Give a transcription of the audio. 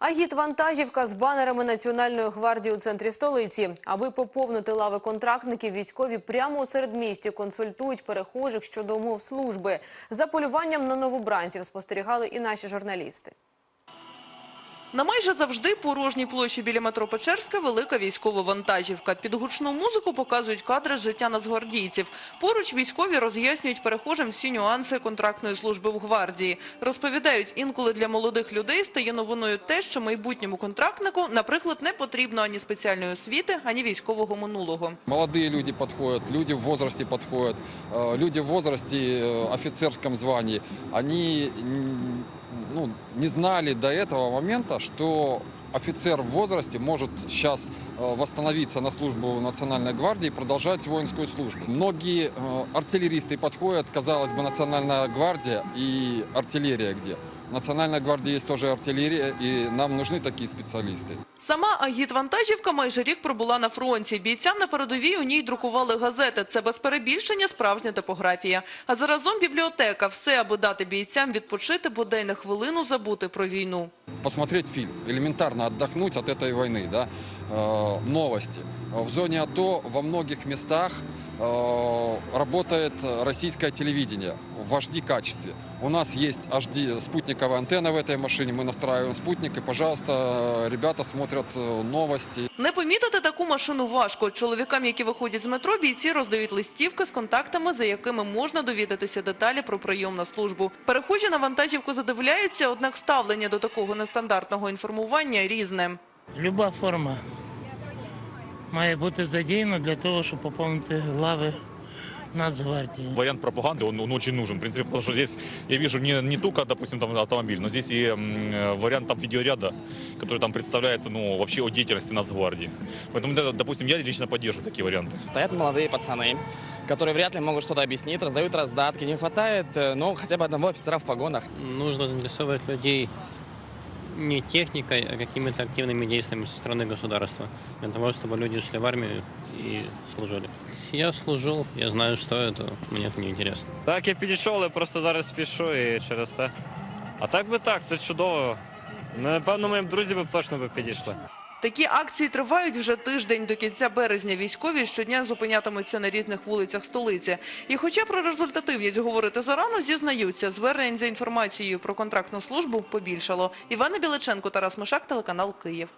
Агіт-вантажівка з банерами Національної гвардії у центрі столиці. Аби поповнити лави контрактників, військові прямо у середмісті консультують перехожих щодо умов служби. За полюванням на новобранців спостерігали і наші журналісти. На майже завжди порожній площі біля метро Печерська велика військова вантажівка. Під гучну музику показують кадри з життя нацгвардійців. Поруч військові роз'яснюють перехожим всі нюанси контрактної служби в гвардії. Розповідають, інколи для молодих людей стає новиною те, що майбутньому контрактнику, наприклад, не потрібно ані спеціальної освіти, ані військового минулого. Молодые люди подходят, люди в возрасте подходят. Э, Люди в возрасте, э, офицерском звании, они м, ну, не знали до этого момента, что офицер в возрасте может сейчас э, восстановиться на службу Национальной гвардии и продолжать воинскую службу. Многие э, артиллеристы подходят, казалось бы, Национальная гвардия и артиллерия где? В Национальной гвардии есть тоже артиллерия, и нам нужны такие специалисты. Сама агіт-вантажівка майже рік пробула на фронті. Бійцям на передовій у ній друкували газети. Це без перебільшення справжня типографія. А заразом бібліотека. Все, аби дати бійцям відпочити, бодай на хвилину забути про війну. посмотреть фильм, элементарно отдохнуть от этой войны, да, Э, новости. В зоне АТО во многих местах э, работает российское телевидение в HD качестве. У нас есть HD спутниковая антенна в этой машине, мы настраиваем спутник, и, пожалуйста, ребята смотрят э, новости. Не помітити таку машину важко. Чоловікам, які виходять з метро, бійці роздають листівки з контактами, за якими можна довідатися деталі про прийом на службу. Перехожі на вантажівку задивляються, однак ставлення до такого нестандартного інформування різне. Люба форма має бути задіяна для того, щоб поповнити лави Нацгвардії. вариант пропаганды, он, он очень нужен, в принципе, потому что здесь я вижу не, не только, допустим, там автомобиль, но здесь и м, э, вариант там видеоряда, который там представляет, ну, вообще о деятельности Нацгвардии. Поэтому, да, допустим, я лично поддерживаю такие варианты. Стоят молодые пацаны, которые вряд ли могут что-то объяснить, раздают раздатки. Не хватает, э, ну, хотя бы одного офицера в погонах. нужно заинтересовать людей не техникой, а какими-то активными действиями со стороны государства, для того, чтобы люди шли в армию и служили. Я служил, я знаю, что это, мне это не интересно. Так, я підійшов, я просто зараз спішу і через це. А так би так, це чудово. Напевно, моїм друзі б точно би підійшли. Такі акції тривають вже тиждень до кінця березня. Військові щодня зупинятимуться на різних вулицях столиці. І хоча про результативність говорити зарано, зізнаються, звернень за інформацією про контрактну службу побільшало. Івана Біличенко, Тарас Мишак, телеканал Київ.